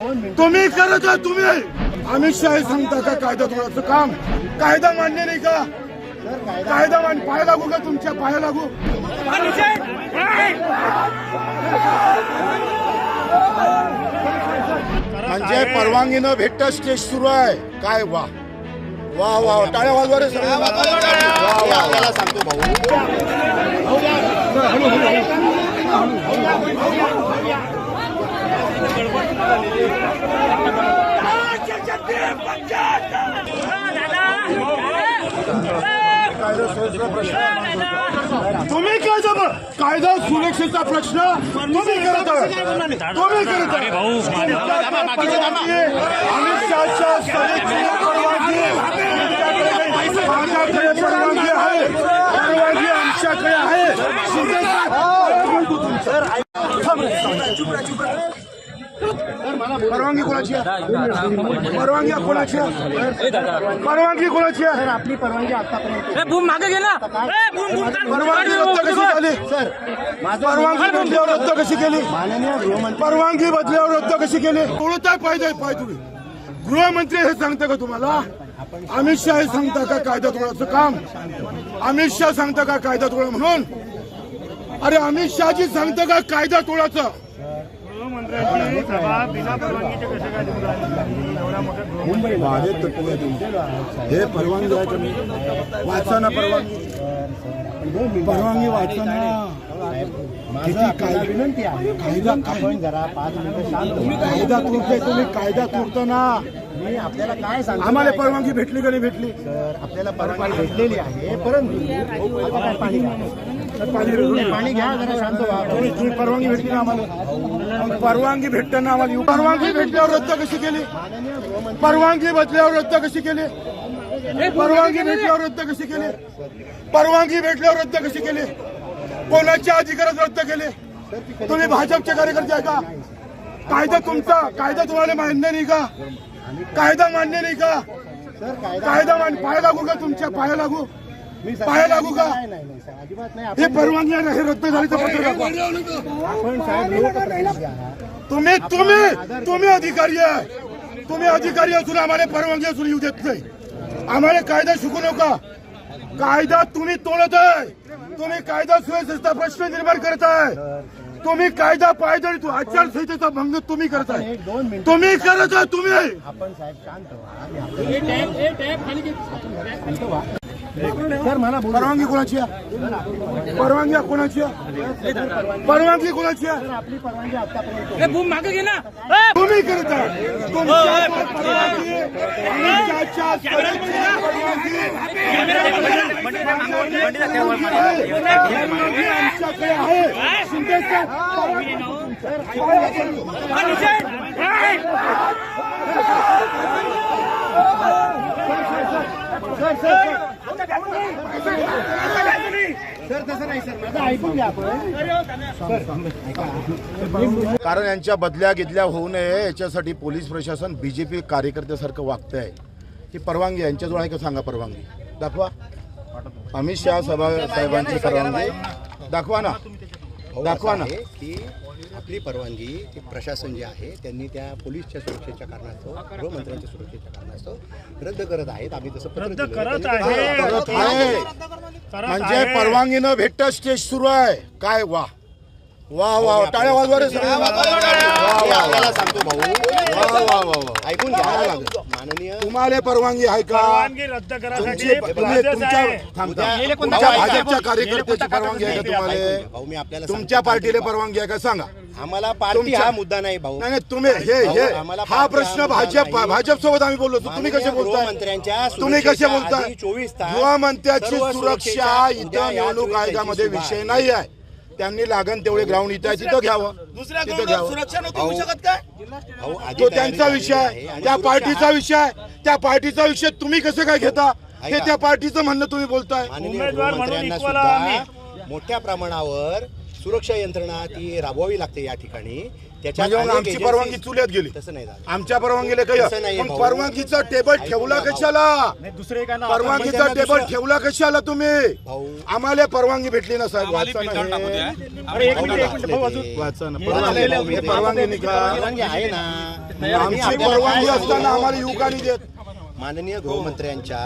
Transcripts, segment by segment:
तुम्ही करत आहे तुम्ही. अमित शहा सांगता का कायदा तोडायचं काम? कायदा मान्य नाही का? कायदा मान पाय लागू का तुमच्या? पाया लागू. म्हणजे परवानगीनं भेटत स्टेज सुरू आहे. काय वा. वा वा टाळ्या वाजवा रे सगळे. सांगतो भाऊ. तुम्ही काय जबर कायदा सुरक्षेचा प्रश्न तुम्ही करत आहे तुम्ही करत आहे अमित शहाच्या सभेची परवानगी माझ्याकडे परवानगी आहे. परवानगी आमच्याकडे आहे परवानगी कोणाची आहे? परवानगी कोणाची आहे? परवानगी कोणाची आहे? आपली परवानगी आतापर्यंत मागे. परवानगी रद्द कशी झाली सर माझं परवानगी बदल्यावर रद्द कशी केली? परवानगी बदल्यावर रद्द कशी केली? कोणताय पाहिजे पाय तुम्ही? गृहमंत्री हे सांगता का तुम्हाला? अमित शहा हे सांगता का कायदा तोडायचं काम? अमित शहा सांगता का कायदा तोडा म्हणून? अरे अमित शहाजी सांगता का कायदा तत्व हे परवानगी आहे तुम्ही. वाचा ना परवानगी. परवानगी वाचा ना. माझं आपल्याला विनंती आहे. कायदा काय? आपण जरा पाच मिनिटं शांत तुम्ही व्हा. कायदा तोडताय तुम्ही कायदा तोडता ना? मी आपल्याला काय सांगतो आम्हाला परवानगी भेटली का नाही भेटली? सर आपल्याला परवानगी भेटलेली आहे परंतु आता काय पाणी घ्या पाणी घ्या जरा शांत व्हा तुम्ही परवानगी भेटली ना आम्हाला परवानगी भेटतं ना आम्हाला परवानगी भेटल्यावर रद्द कशी केली? परवानगी बदल्यावर रद्द कशी केली? परवानगी भेटल्यावर रद्द कशी केली? परवानगी भेटल्यावर रद्द कशी केली? कोणाच्या अधिकारात रद्द केले? तुम्ही भाजपचे कार्यकर्ते आहे का? कायदा तुमचा. कायदा तुम्हाला मान्य नाही का? कायदा मान्य नाही का? कायदा मान पाया लागू का तुमच्या? पाया लागू. पाया लागू का? नाही नाही नाही, सर अजिबात नाही. हे आपण परवानगी आहे ना, हे रद्द झाली तर पत्र दाखवा. आपण साहेब लोकप्रतिनिधी आहात. तुम्ही तुम्ही तुम्ही अधिकारी आहे. तुम्ही अधिकारी असून आम्हाला परवानगी असून येऊ देत नाही. आम्हाला कायदा शिकू नका. कायदा तुम्ही तोडत आहे. तुम्ही कायदा सुव्यवस्थेचा प्रश्न निर्माण करत आहे. तुम्ही कायदा पायदळी तू आचारसंहितेचा भंग तुम्ही एक दोन मिनिट तुम्ही करत आहे तुम्ही. आपण साहेब शांत व्हा. व्हा. परवानगी कोणाची आहे परवानगी कोणाची आहे परवानगी कोणाची मागे घे ना ए, तुम्ही करत आमच्याकडे आहे हा, सर सर कारण यांच्या बदल्या घेतल्या होऊ नये याच्यासाठी पोलीस प्रशासन बीजेपी कार्यकर्त्यासारखं वागतंय. आहे ही परवानगी. यांच्याजवळ आहे का सांगा परवानगी? दाखवा. अमित शहा सभा साहेबांची परवानगी. दाखवा ना. दाखवा ना. आपली परवानगी ती प्रशासन जे आहे त्यांनी त्या पोलीसच्या सुरक्षेच्या कारणास्तव गृहमंत्र्यांच्या सुरक्षेच्या कारणास्तव रद्द करत आहेत आम्ही तसं पत्र दिलं. करत त्यांनी आहे. करत आहे म्हणजे परवानगी न भेटत स्टेज सुरू आहे काय वा वा वा टाळ्या वाजवा रे सगळे. वा, आपल्याला. सांगतो भाऊ वा, वा, वा, वा. ऐकून घ्या माननीय तुम्हाला परवानगी आहे का परवानगी रद्द करायसाठी तुमची तुम्ही तुमच्या आहे. तुमच्या भाजपच्या. कार्यकर्त्याची परवानगी आहे का ऐकून घ्या. तुम्हाला भाऊ मी आपल्याला तुमच्या सांगतो. पार्टीला परवानगी आहे का सांगा आम्हाला पार्टी तुमच्या- हा मुद्दा नाही भाऊ. नाही नाही तुम्ही हे हे आम्हाला हा पार्टी प्रश्न भाजप नाही. भाजप सोबत आम्ही बोललो होतो. तुम्ही कसे माननीय बोलताय? गृहमंत्र्यांच्या तुम्ही कसे सुरक्षेच्या बोलताय? आधी 24 तास गृहमंत्र्याची सर्व सुरक्षा सुरक्षेच्या इथं उद्या या निवडणूक चोवीस आयोगामध्ये तारखेची विषय सुरुवात. नाही आहे त्यांनी लागण तेवढे ग्राउंड इथं आहे तिथं घ्यावं. तिथं घ्यावं. भाऊ, आधी तो तयारी त्यांचा विषय आहे. आहे आणि त्या सुरक्षा पार्टीचा हा- विषय आहे. त्या पार्टीचा विषय तुम्ही कसं काय घेता? हे ऐका. त्या पार्टीचं म्हणणं तुम्ही बोलताय. माननीय उमेदवार म्हणून गृहमंत्र्यांना. सुद्धा मोठ्या प्रमाणावर सुरक्षा यंत्रणा ती राबवावी लागते या ठिकाणी. त्याच्यात म्हणजे मग अनेक आमची agencies- परवानगी चुल्यात गेली. तसं नाही झालं. आमच्या परवानगीला तसं काही नाहीये मग भाऊ. परवानगीचा टेबल ऐकून ठेवला घ्या कशाला? दुसरे काय ना परवानगीचा टेबल दुसरं- ठेवला कशाला तुम्ही? आम्हाला परवानगी भेटली ना साहेब वाचा ना हे. अरे एक भाऊ मिनिट एक मिनिट भाऊ वाचले अजून ते. वाचा ना परवानगी हे नाही का परवानगी आहे ना आमची परवानगी असताना आम्हाला नाही देत. माननीय गृहमंत्र्यांच्या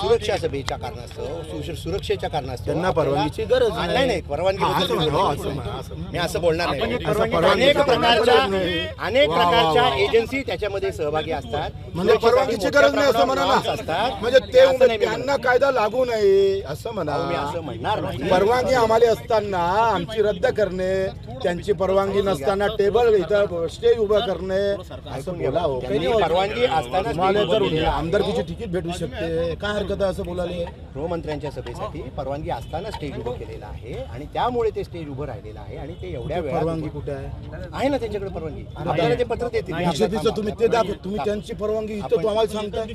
सुरक्षा सभेच्या कारणास्तव सुरक्षेच्या कारणास्तव त्यांना परवानगीची गरज नाही. नाही नाही परवानगी हा, मी असं बोलणार नाही. अनेक प्रकारच्या. अनेक प्रकारच्या. एजन्सी त्याच्यामध्ये सहभागी असतात. म्हणजे परवानगीची गरज नाही असं म्हणा असतात. म्हणजे ते असं नाही मी त्यांना. कायदा लागू नये असं म्हणा. अहो, मी असं म्हणणार नाही. परवानगी आम्हाला असताना आमची रद्द करणे त्यांची परवानगी नसताना टेबल इथं स्टेज उभं करणे. असं बोला हो. काही त्यांनी नाही होत. परवानगी असताना तुम्हाला जर. आमदारकीची तिकीट भेटू शकते. काय हरकत आहे असं बोलायला गृहमंत्र्यांच्या सभेसाठी परवानगी असताना स्टेज उभं केलेलं आहे आणि त्यामुळे ते स्टेज उभं राहिलेलं आहे आणि ते एवढ्या वेळात परवानगी कुठे आहे? आहे ना त्यांच्याकडे परवानगी. आपल्याला ते पत्र देतील. बीजेपीचं तुम्ही ते दाखव. तुम्ही त्यांची परवानगी इथं तो आम्हाला सांगताय.